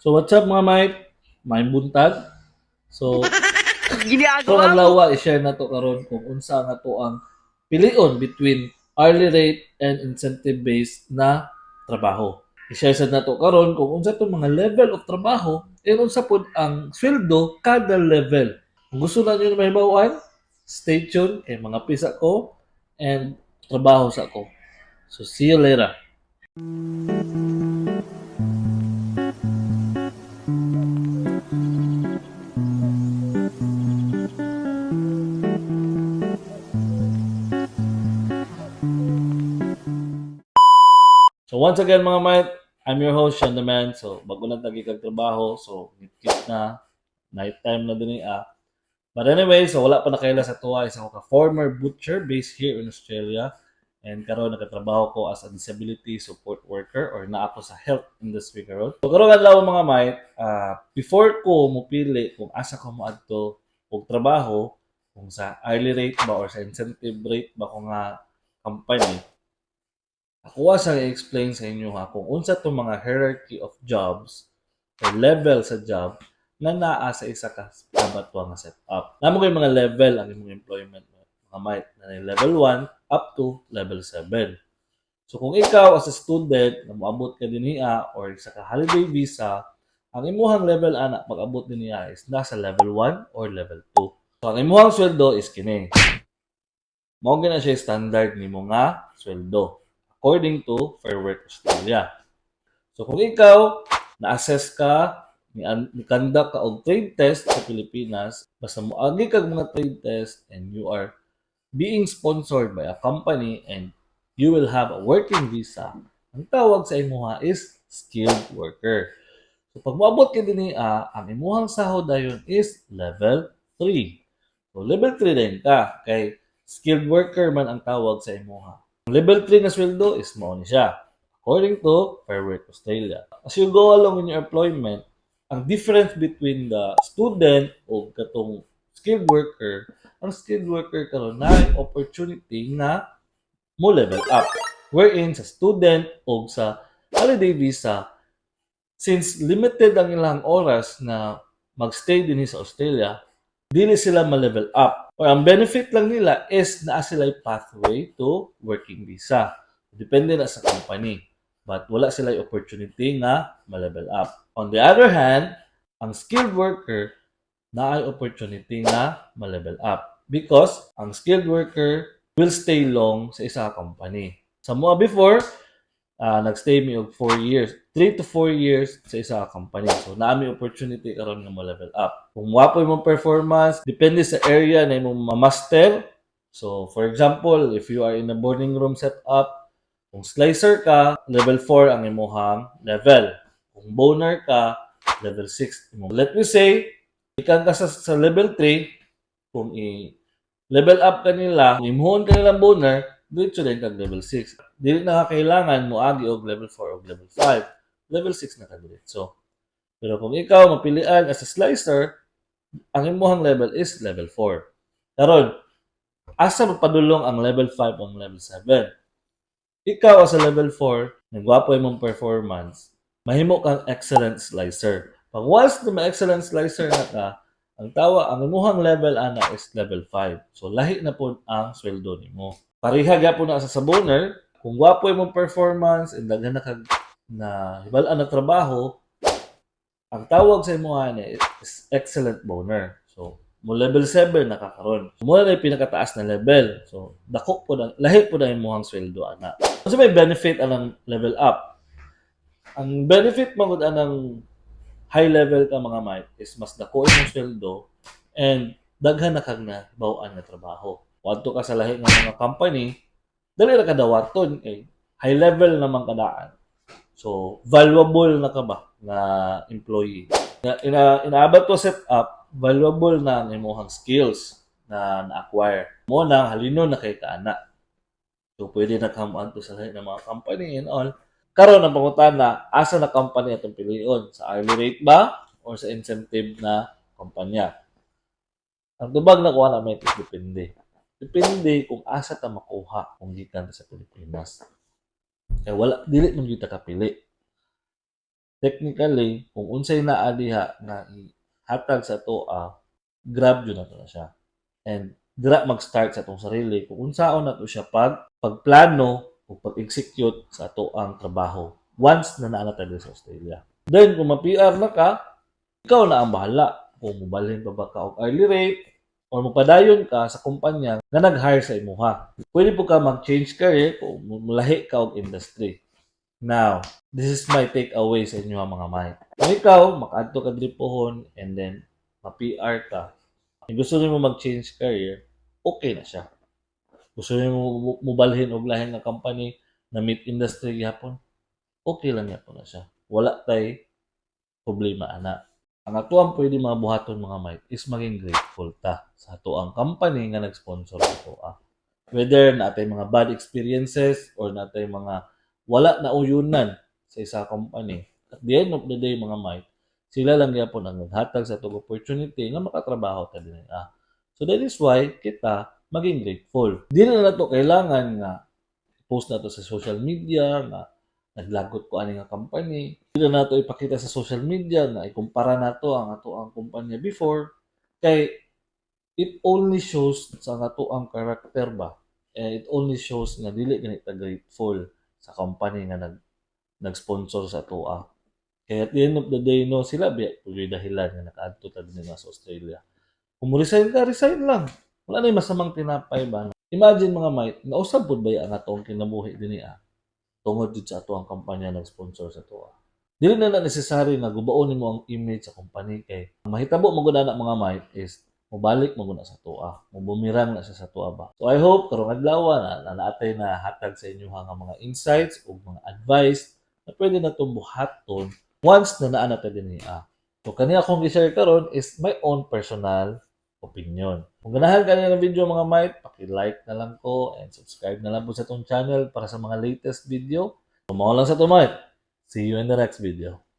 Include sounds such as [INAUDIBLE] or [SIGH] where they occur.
So what's up mga mate? May buntag. So [LAUGHS] so ang lawa i-share na to karon kung unsa nga to ang pilion between hourly rate and incentive based na trabaho. I-share sad na to karon kung unsa to mga level of trabaho and unsa pod ang sweldo kada level. Kung gusto na niyo na mahibawan, stay tuned kay mga pisa ko and trabaho sa ko. So see you later. So once again mga mate, I'm your host, Sean the Man. So bago na kag trabaho, so git na, night time na din ah. But anyway, so wala pa na kaila sa tuwa, isa ko ka former butcher based here in Australia. And karon nakatrabaho ko as a disability support worker or na ako sa health industry karon. So karon adlaw mga mate, ah, before ko mupili kung asa ko moadto og trabaho, kung sa hourly rate ba or sa incentive rate ba ko nga company, ako sa i-explain sa inyo ha kung unsa to mga hierarchy of jobs or level sa job na naa sa isa ka kabatwa nga setup. Namo kay mga level ang imong employment mga might na level 1 up to level 7. So kung ikaw as a student na moabot ka dinhiya or isa ka holiday visa, ang imuhang level ana pag-abot dinhiya is nasa level 1 or level 2. So ang imuhang sweldo is kini. Mao gina siya standard nimo nga sweldo according to Fair Work Australia. So kung ikaw na-assess ka ni ni conduct ka og trade test sa Pilipinas, basta moagi kag mga trade test and you are being sponsored by a company and you will have a working visa. Ang tawag sa imuha is skilled worker. So pag moabot ka dinhi ah, ang imuhang sahod dayon is level 3. So level 3 din ka kay skilled worker man ang tawag sa imuha. Level 3 na sweldo is mao ni siya according to Fair Work Australia. As you go along in your employment, ang difference between the student o katong skilled worker, ang skilled worker karon na opportunity na mo level up. Wherein sa student o sa holiday visa, since limited ang ilang oras na magstay din sa Australia, dili sila ma-level up. Or ang benefit lang nila is na sila pathway to working visa. Depende na sa company. But wala sila opportunity nga ma-level up. On the other hand, ang skilled worker na ay opportunity na ma-level up. Because ang skilled worker will stay long sa isa company. Sa mga before, ah, nagstay mi og 4 years, 3 to 4 years sa isa ka company. So naami opportunity karon nga mo-level up. Kung wapo imong performance, depende sa area na imong ma-master. So for example, if you are in a boarding room setup, kung slicer ka, level 4 ang imuhang level. Kung boner ka, level 6 imo. Let me say, ikan ka sa, sa level 3, kung i level up ka nila, kung imuhon ka nilang boner, diretso din kag level 6. Dili na ka kailangan mo agi og level 4 og level 5. Level 6 na ka diretso. Pero kung ikaw mapilian as a slicer, ang imuhang level is level 4. Karon, asa magpadulong ang level 5 o ang level 7? Ikaw as a level 4, nagwapo imong performance, mahimo kang excellent slicer. Pag once na ma-excellent slicer na ka, ang tawa, ang imuhang level ana is level 5. So lahi na po ang sweldo nimo. Pareha gyapon na sa saboner, kung gwapo imong performance and daghan na kag na hibalaan na trabaho, ang tawag sa imo ani is excellent boner. So mo level 7 nakakaron. So, mo na yung pinakataas na level. So dako po na lahi po na imuhang sweldo ana. Kasi may benefit anang level up. Ang benefit mo gud anang high level ka mga mic is mas dako imong sweldo and daghan na kag na bawaan nga trabaho. Wadto ka sa lahi nga mga company, dali ra ka dawaton eh high level naman kadaan. So valuable na ka ba na employee. Na, ina, inaabot to set up, valuable na ang imong skills na na-acquire. Mo nang halino na kay kaana. So pwede na kamuan to sa lahi ng mga company and all karon ang pangutana asa na company atong pilion sa hourly rate ba or sa incentive na kumpanya ang tubag na kuha na may depende depende kung asa ta makuha kung gikan sa Pilipinas. Kaya wala dili man gyud kapili. Technically kung unsay naa diha nga ihatag sa toa grab yun na to na siya. And dira mag-start sa atong sarili. Kung unsaon na to siya pag pagplano o pag-execute sa ato ang trabaho. Once na naa na tayo sa Australia. Then kung ma-PR na ka ikaw na ang bahala. Kung mubalhin pa ba ka og early rate or magpadayon ka sa kumpanya nga nag-hire sa imuha. Pwede po ka mag-change career kung mulahi ka og industry. Now, this is my takeaway sa inyo mga mic. Kung ikaw, makaadto ka diri and then ma-PR ka, kung gusto niyo mag-change career, okay na siya. Gusto mo mubalhin og lahi nga company na meat industry gyapon, okay lang gyapon na siya. Wala tay problema ana. Ang ato ang pwede mga buhaton mga mic is maging grateful ta sa ato ang company nga nag-sponsor ato ah. Whether natay mga bad experiences or natay mga wala na uyunan sa isa company. At the end of the day mga mic, sila lang gyapon ang naghatag sa itong opportunity nga makatrabaho ta din ah. So that is why kita maging grateful. Di na nato kailangan nga post na to sa social media nga naglagot ko ani nga company. Di na nato ipakita sa social media nga ikumpara nato ang ato ang kumpanya before kay it only shows sa ato ang character ba. Eh, it only shows nga dili gani grateful sa company nga nag nag-sponsor sa ato ah. Kaya at the end of the day, no, sila biya tuloy dahilan nga nakaadto ta din nga sa Australia. Kung resign ka, resign lang. Wala na masamang tinapay ba. Imagine mga mate, nausab po ba ang atong kinabuhi din niya tungod dito sa ato ang kampanya nag-sponsor sa ato. Dili na na necessary na gubaon mo ang image sa company kay mahitabo mo na mga mate is mubalik mo gud na sa tuwa. Mubumirang na siya sa tuwa ba. So I hope karong adlaw na, na naatay na hatag sa inyo nga mga insights o mga advice na pwede na itong buhaton once na naa na ta din niya. So kani akong i-share karon is my own personal opinion. Kung ganahan ka ng video mga mate, paki-like na lang ko and subscribe na lang po sa itong channel para sa mga latest video. Tumawa lang sa ito mate. See you in the next video.